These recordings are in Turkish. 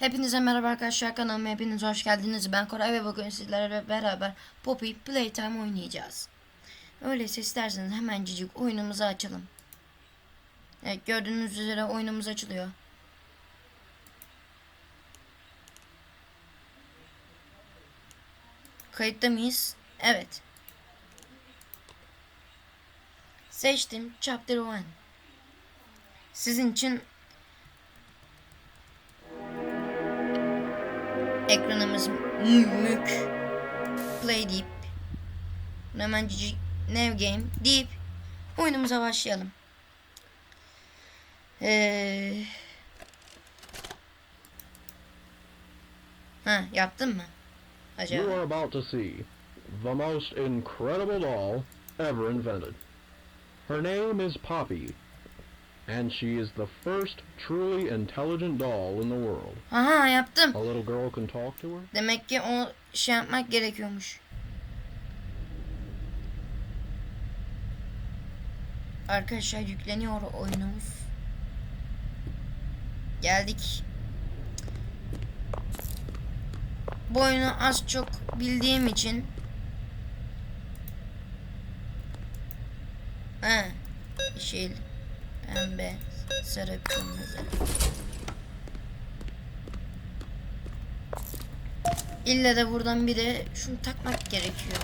Hepinize merhaba arkadaşlar kanalıma hepiniz hoş geldiniz. Ben Koray ve bugün sizlerle beraber Poppy Playtime oynayacağız. Öyleyse isterseniz hemencik oyunumuzu açalım. Evet gördüğünüz üzere oyunumuz açılıyor. Kayıtta mıyız? Evet. Seçtim Chapter 1. Sizin için ekranımız mük play deyip hemen cici new game deyip oyunumuza başlayalım. Ee... Ha yaptın mı? You Acaba? are about to see the most incredible doll ever invented. Her name is Poppy, and she is the first truly intelligent doll in the world. Aha yaptım. A little girl can talk to her. Demek ki o şey yapmak gerekiyormuş. Arkadaşlar yükleniyor oyunumuz. Geldik. Bu oyunu az çok bildiğim için He. Yeşil, pembe, sarı, kırmızı. İlle de buradan bir de şunu takmak gerekiyor.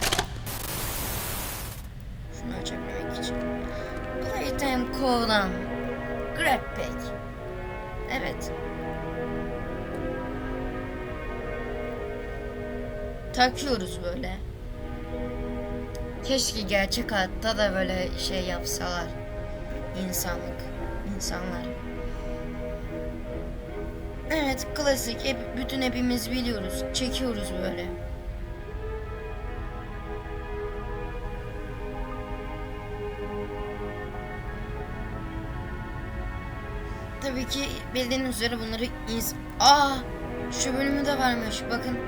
Şunu açabilmek için. Playtime Code'dan Grab Pack. Evet. Takıyoruz böyle. Keşke gerçek hayatta da böyle şey yapsalar. İnsanlık, insanlar. Evet klasik hep, bütün hepimiz biliyoruz. Çekiyoruz böyle. Tabii ki bildiğiniz üzere bunları ins... Aa, şu bölümü de varmış. Bakın.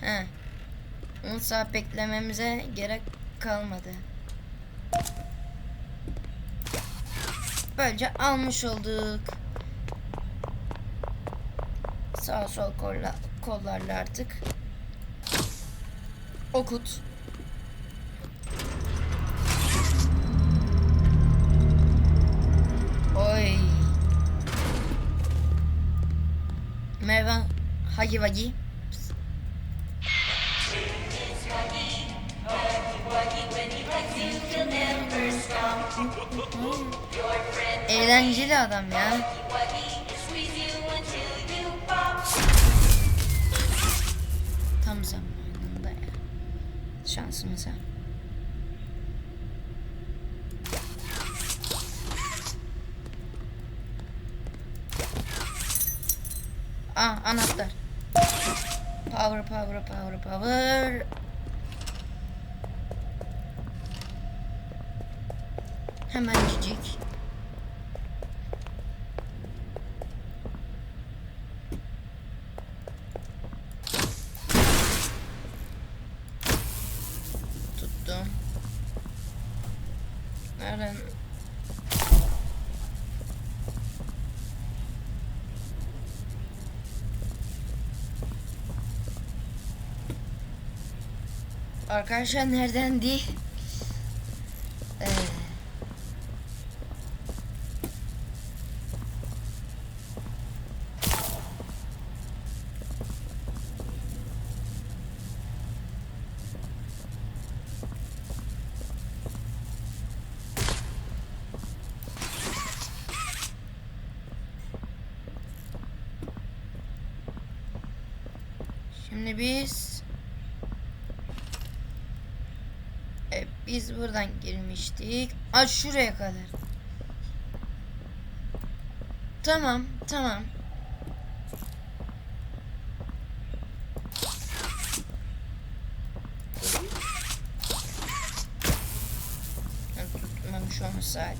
He. 10 saat beklememize gerek kalmadı. Böylece almış olduk. Sağ sol kolla, kollarla artık. Okut. Oy. Merhaba. Hagi Vagi. Eğlenceli adam ya. Tam zamanında ya. Şansımıza. Ah anahtar. Power power power power. Hemen. Tuttum. Nereden? Arkadaşlar nereden Şimdi biz e, biz buradan girmiştik. Aa şuraya kadar. Tamam, tamam. Ha, Tutmamış olmuş saat.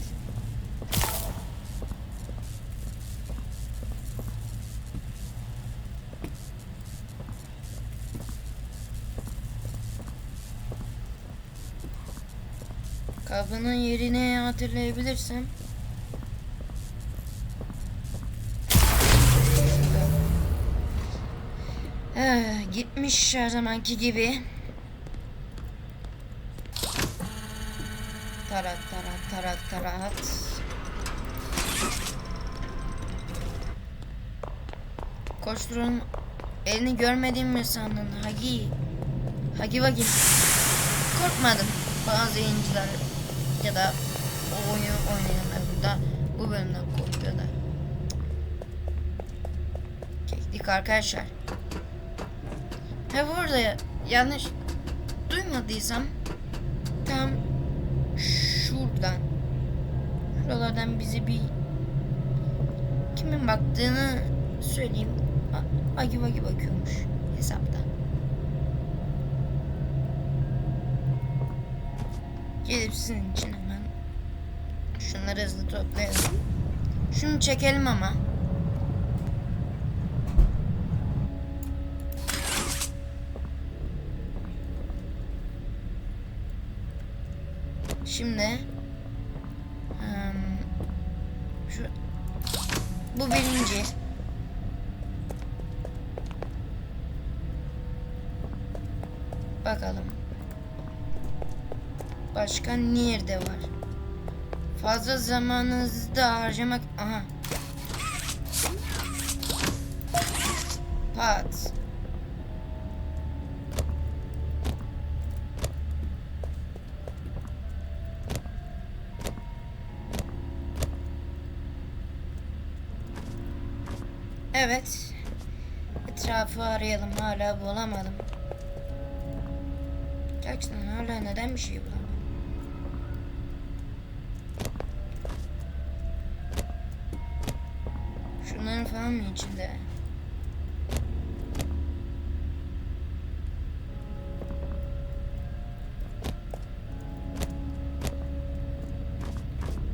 Kabının yerini hatırlayabilirsem. Ee, gitmiş her zamanki gibi. Tarat tarat tarat tarat. Koşturun. Elini görmediğimi mi sandın? Hagi. Hagi Vagi. Korkmadım. Bazı yayıncılar ya da o oyunu oynayanlar burada bu bölümden korkuyorlar. Keklik arkadaşlar. Ha burada yanlış duymadıysam tam şuradan şuralardan bize bir kimin baktığını söyleyeyim. Agi Vagi bakıyormuş hesapta. Gelip sizin için şunları hızlı toplayalım. Şunu çekelim ama. Şimdi şu bu birinci. Bakalım. Başka nerede var? Fazla zamanınızı da harcamak... Aha. Pat. Evet. Etrafı arayalım. Hala bulamadım. Gerçekten hala neden bir şey bulamadım? Mı içinde?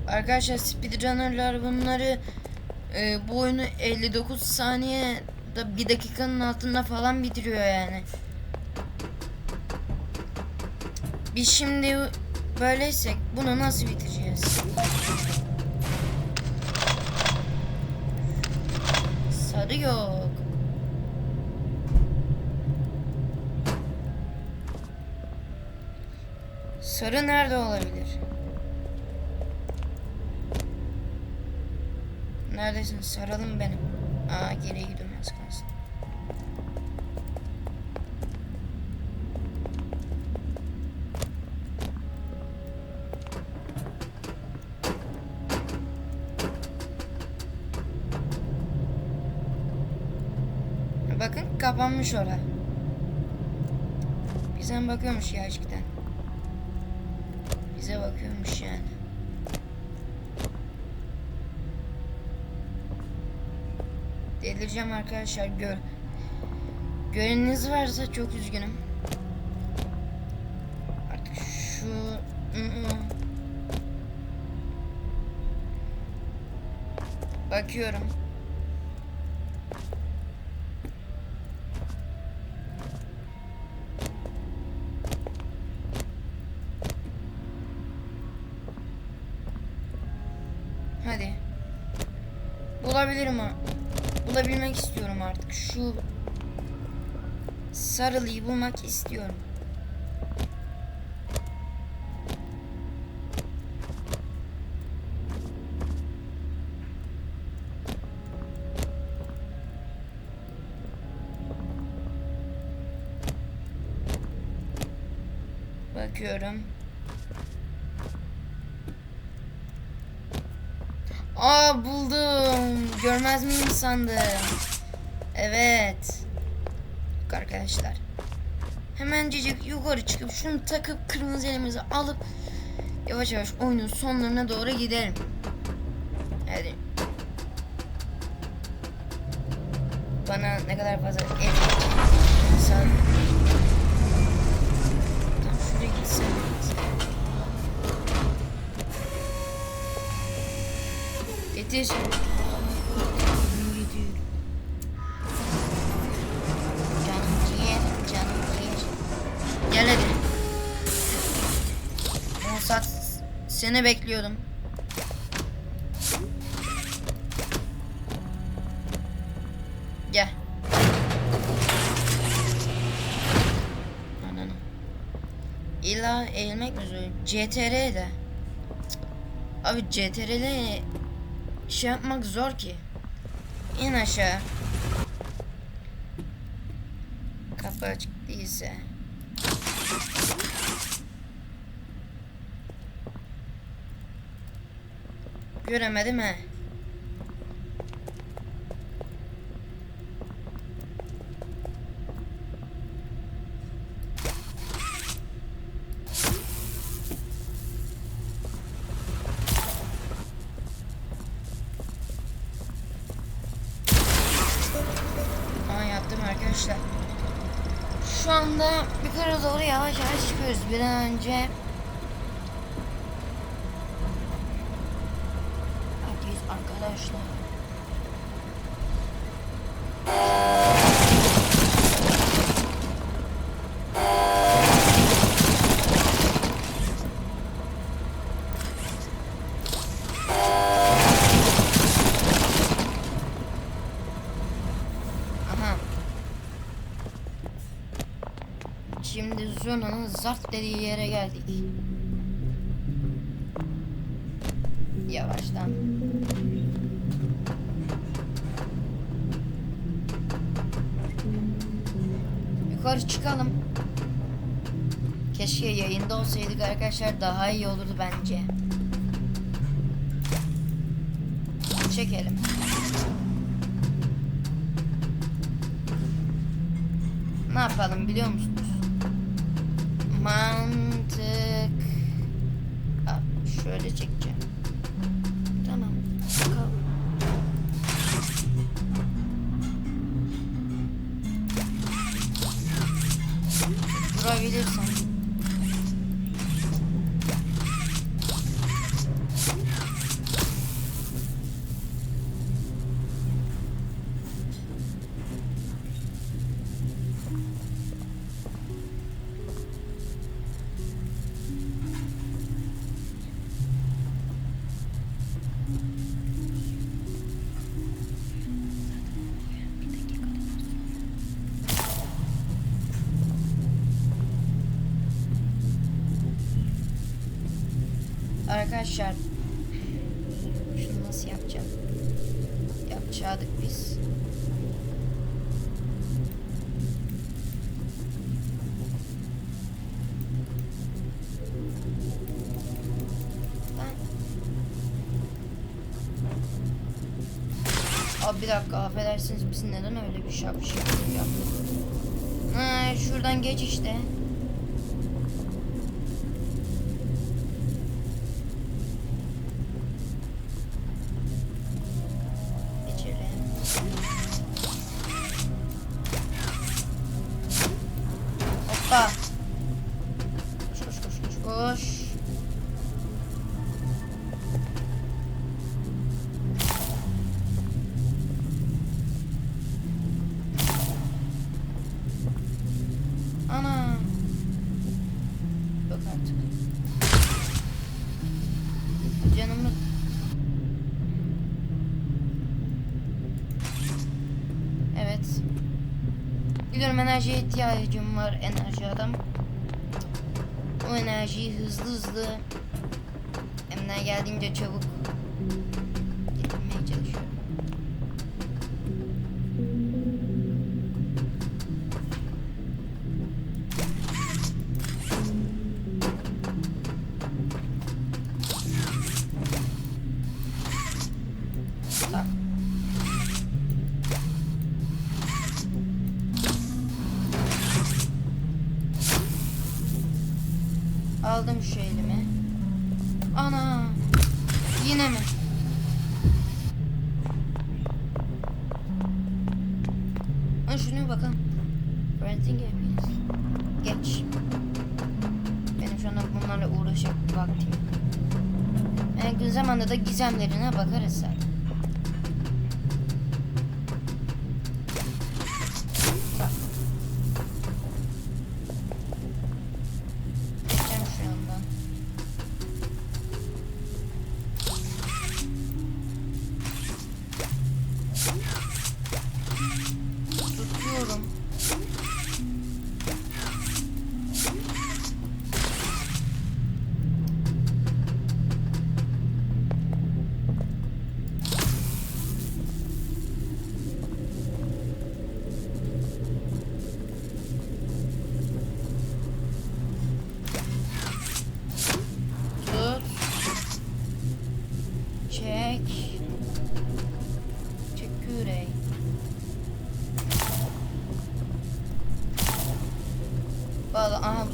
Arkadaşlar speedrunnerlar bunları e, bu oyunu 59 saniye da bir dakikanın altında falan bitiriyor yani. Biz şimdi böyleysek bunu nasıl bitireceğiz? Sarı yok. Sarı nerede olabilir? Neredesin? Saralım benim. Aa geriye gidiyorum kapanmış ora. Bizden bakıyormuş ya cidden. Bize bakıyormuş yani. Delireceğim arkadaşlar gör. Göreniniz varsa çok üzgünüm. Artık şu. Bakıyorum. Bulabilirim ha. Bulabilmek istiyorum artık. Şu sarılıyı bulmak istiyorum. Bakıyorum. Aa buldum. Görmez miyim sandım. Evet. Bak arkadaşlar. Hemencecik yukarı çıkıp şunu takıp kırmızı elimizi alıp yavaş yavaş oyunun sonlarına doğru gidelim. Hadi. Bana ne kadar fazla et gitsem. Getir. Seni bekliyordum. Gel. Ananı. İlla eğilmek mi zor? CTR de. Abi CTR'le şey yapmak zor ki. İn aşağı. Kapı açık değilse. Göremedim he. Aa yaptım arkadaşlar. Şu anda yukarı doğru yavaş yavaş çıkıyoruz. Bir an önce Hadi arkadaşlar. Aha. Şimdi Zona'nın zart dediği yere geldik. Yukarı çıkalım. Keşke yayında olsaydık arkadaşlar daha iyi olurdu bence. Çekelim. Ne yapalım biliyor musunuz? Mantık. Aa, şöyle çekeceğim. Arkadaşlar şunu nasıl yapacağım? Yapacaktık biz. Abi bir dakika affedersiniz biz neden öyle bir şapşik yaptık? Ha, şuradan geç işte. Artık. Canımı Evet. Biliyorum enerjiye ihtiyacım var enerji adam. O enerjiyi hızlı hızlı elimden geldiğince çabuk Aldım şu elimi. Ana. Yine mi? Ha şunu bakın. Renting yapıyoruz. Geç. Benim şu anda bunlarla uğraşacak vaktim yok. En gün zamanda da gizemlerine bakarız zaten.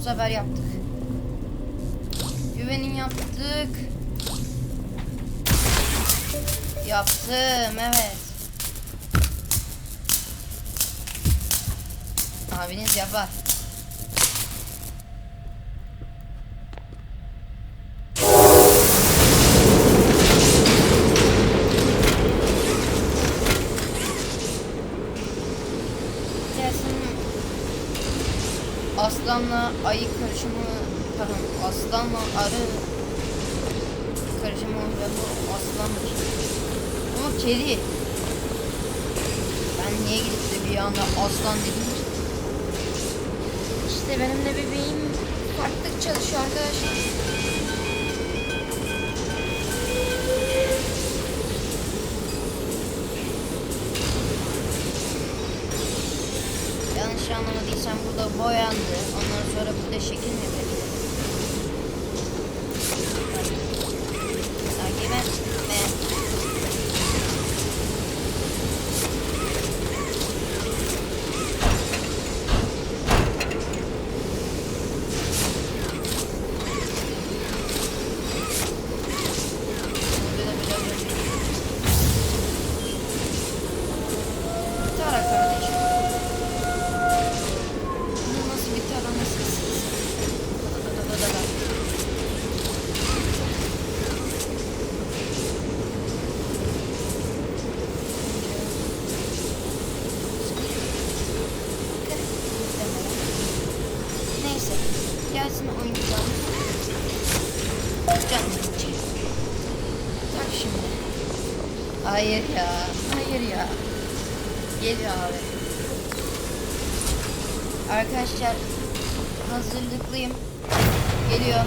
Sefer yaptık. Güvenin yaptık. Yaptım evet. Abiniz yapar. Gelsin aslanla ayı karışımı pardon aslanla arı karışımı bu aslanmış. Ama kedi. Ben niye gidip de bir anda aslan dedim ki? İşte benim de bebeğim farklı çalışıyor arkadaşlar. Anlamadıysam burada boyandı. Ondan sonra burada şekil mi verildi? Takip etme. Burada da biraz önce. Tara kardeşim. Bu nasıl bir tarama sesi? Da da da da da. Neyse. Gelsin oyuncağımız. Canım için. Tak şimdi. Hayır ya. Hayır ya. Geliyor abi. Arkadaşlar hazırlıklıyım. Geliyor.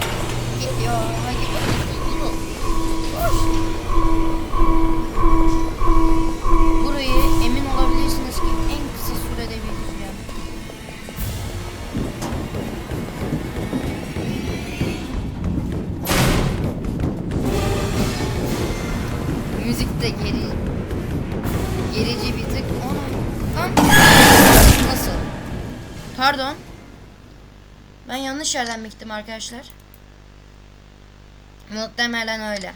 Geliyor. Ha geliyor. Geliyor. Koş. Burayı emin olabilirsiniz ki en kısa sürede bitireceğim. Müzik de geri gerici bir tık. Pardon. Ben yanlış yerden gittim arkadaşlar? Muhtemelen öyle.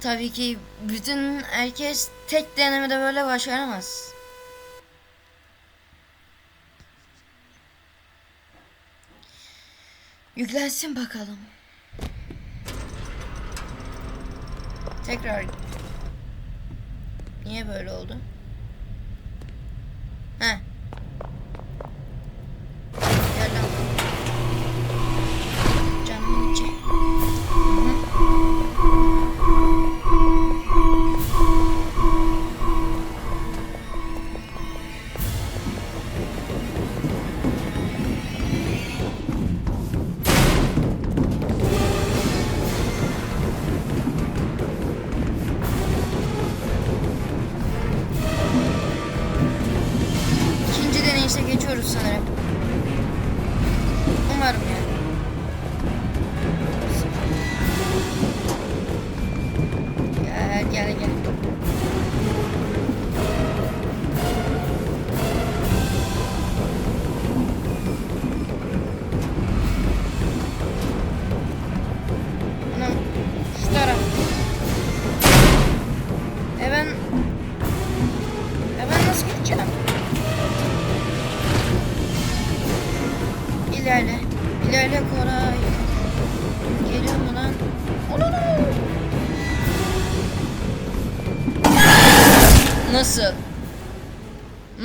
Tabii ki bütün herkes tek denemede böyle başaramaz. Yüklensin bakalım. Tekrar. Niye böyle oldu? He.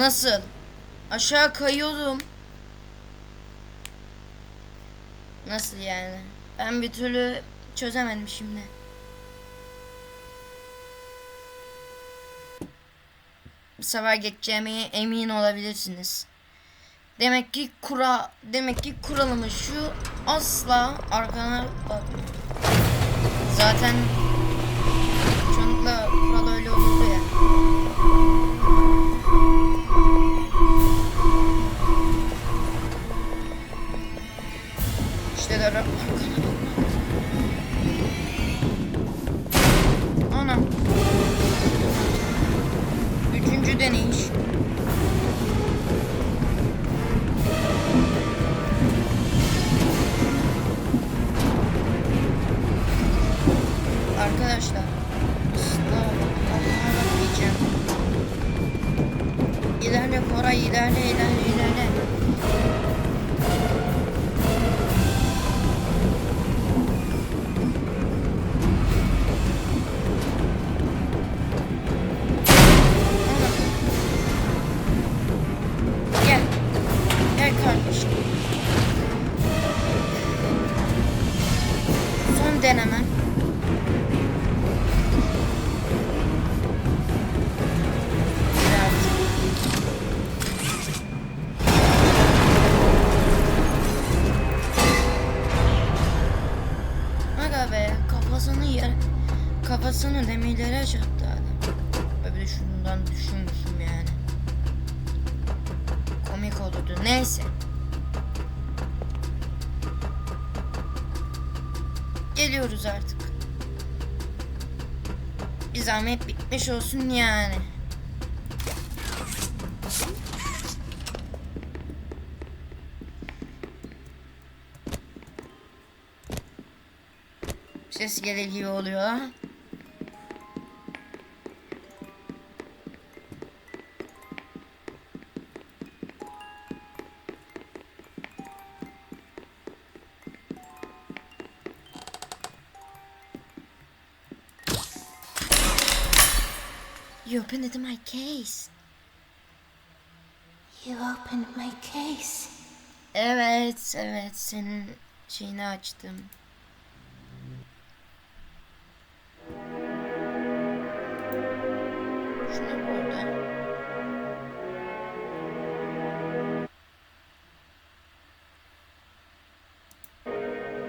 Nasıl? Aşağı kayıyordum. Nasıl yani? Ben bir türlü çözemedim şimdi. Bu sefer geçeceğime emin olabilirsiniz. Demek ki kura demek ki kuralımız şu asla arkana bakma. Zaten Üçüncü deneyiş. Arkadaşlar sınav Allah'a diyeceğim. İlerle Koray ilerle ilerle Şundan düşünmüşüm yani. Komik olurdu. Neyse. Geliyoruz artık. Bir zahmet bitmiş olsun yani. Ses gelir gibi oluyor. You opened my case. You opened my case. Evet, evet. Senin şeyini açtım. Şunu burada.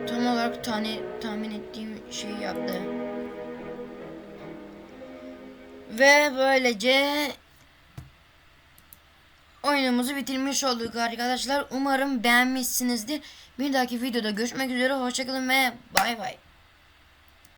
Tam olarak tane tahmin ettiğim şeyi yaptı. Ve böylece oyunumuzu bitirmiş olduk arkadaşlar. Umarım beğenmişsinizdir. Bir dahaki videoda görüşmek üzere. Hoşçakalın ve bay bay.